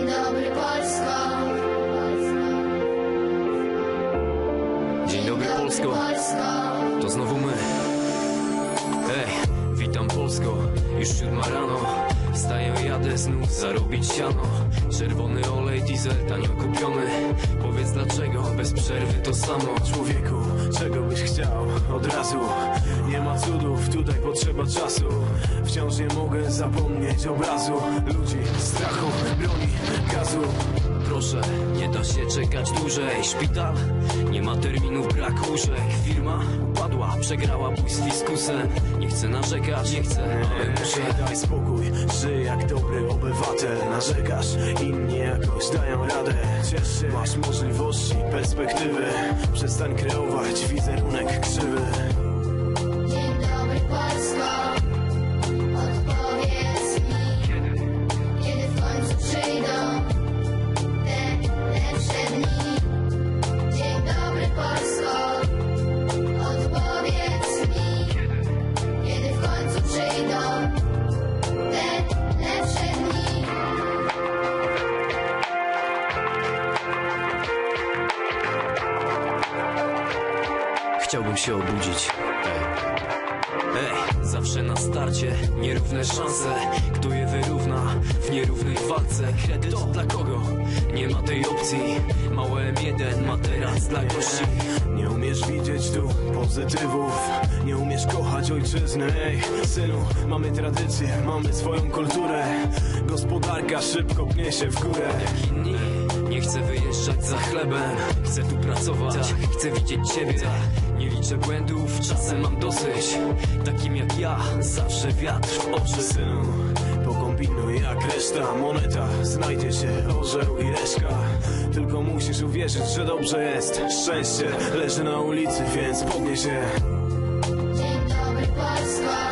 Dzień dobry Polsko. Dzień dobry Polsko, Polsko. to znowu my Ej, witam Polsko, już siódma rano znów zarobić siano. Czerwony olej, diesel tanio kupiony. Powiedz dlaczego, bez przerwy to samo. Człowieku, czego byś chciał? Od razu? Nie ma cudów, tutaj potrzeba czasu. Wciąż nie mogę zapomnieć obrazu. Ludzi, strachu, broni, gazu Proszę, nie da się czekać dłużej. Szpital, nie ma terminów, brak łóżek. Firma upadła, przegrała bój z fiskusem. Nie chcę narzekać, nie chcę, ale muszę. daj spokój, żyj jak dobry obywatel. Narzekasz, inni jakoś dają radę. Ciesz się, masz możliwości, perspektywy. Przestań kreować wizerunek krzywy Chciałbym się obudzić. Ej. Zawsze na starcie nierówne szanse. Kto je wyrówna w nierównej walce? Kredyt dla kogo? Nie ma tej opcji. Małe M1 ma teraz dla gości. Nie umiesz widzieć tu pozytywów. Nie umiesz kochać ojczyzny. Ej, synu, mamy tradycję, mamy swoją kulturę. Gospodarka szybko pnie się w górę. Inni nie chcę wyjeżdżać za chlebem Chcę tu pracować, chcę widzieć ciebie Nie liczę błędów, czasem mam dosyć. Takim jak ja, zawsze wiatr w oczy. Synu, pokombinuj jak reszta. Moneta, znajdzie się orzeł i reszka. Tylko musisz uwierzyć, że dobrze jest. Szczęście leży na ulicy, więc podnieś się. Dzień dobry Polska